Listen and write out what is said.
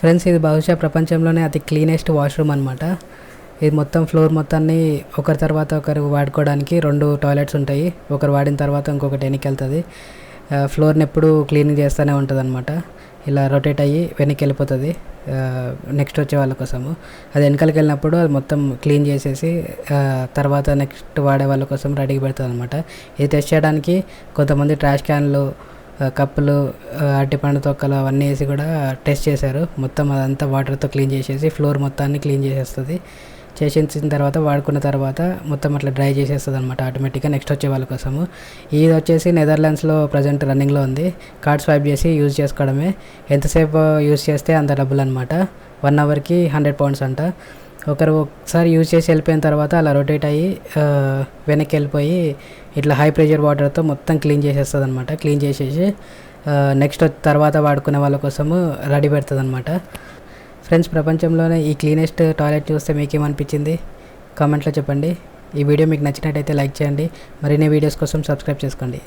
Friends ఇది బహుశా ప్రపంచంలోనే అతి క్లీనెస్ట్ వాష్రూమ్ అనమాట ఇది మొత్తం ఫ్లోర్ మొత్తాన్ని ఒకరి తర్వాత ఒకరు వాడుకోవడానికి రెండు టాయిలెట్స్ ఉంటాయి. ఒకరు వాడిన తర్వాత ఇంకొకటి వెనక్కి వెళ్తుంది ఫ్లోర్ని ఎప్పుడు క్లీనింగ్ చేస్తూనే ఉంటుంది అనమాట ఇలా రొటేట్ అయ్యి వెనక్కి వెళ్ళిపోతుంది నెక్స్ట్ వచ్చే వాళ్ళ కోసము. అది వెనకాలకి వెళ్ళినప్పుడు అది మొత్తం క్లీన్ చేసేసి తర్వాత నెక్స్ట్ వాడే వాళ్ళ కోసం రెడీ పెడుతుంది అనమాట ఇది టెస్ట్ చేయడానికి కొంతమంది ట్రాష్ క్యాన్లు కప్పులు అరటిపండు తొక్కలు అవన్నీ వేసి కూడా టెస్ట్ చేశారు. మొత్తం అదంతా వాటర్తో క్లీన్ చేసేసి ఫ్లోర్ మొత్తాన్ని క్లీన్ చేసేస్తుంది. చేసేసిన తర్వాత వాడుకున్న తర్వాత మొత్తం అట్లా డ్రై చేసేస్తుంది అనమాట ఆటోమేటిక్గా నెక్స్ట్ వచ్చే వాళ్ళ కోసము. ఇది వచ్చేసి నెదర్లాండ్స్లో ప్రజెంట్ రన్నింగ్లో ఉంది. కార్డ్ స్వైప్ చేసి యూజ్ చేసుకోవడమే. ఎంతసేపు యూజ్ చేస్తే అంత డబ్బులు అనమాట వన్ అవర్కి హండ్రెడ్ పౌండ్స్ అంట. ఒకరు ఒకసారి యూజ్ చేసి వెళ్ళిపోయిన తర్వాత అలా రొటేట్ అయ్యి వెనక్కి వెళ్ళిపోయి ఇట్లా హై ప్రెషర్ వాటర్తో మొత్తం క్లీన్ చేసేస్తుంది అనమాట క్లీన్ చేసేసి నెక్స్ట్ తర్వాత వాడుకునే వాళ్ళ కోసము రెడీ పెడుతుంది అనమాట ఫ్రెండ్స్ ప్రపంచంలోనే ఈ క్లీనెస్ట్ టాయిలెట్ చూస్తే మీకేమనిపించింది? కామెంట్లో చెప్పండి. ఈ వీడియో మీకు నచ్చినట్టయితే లైక్ చేయండి. మరిన్ని వీడియోస్ కోసం సబ్స్క్రైబ్ చేసుకోండి.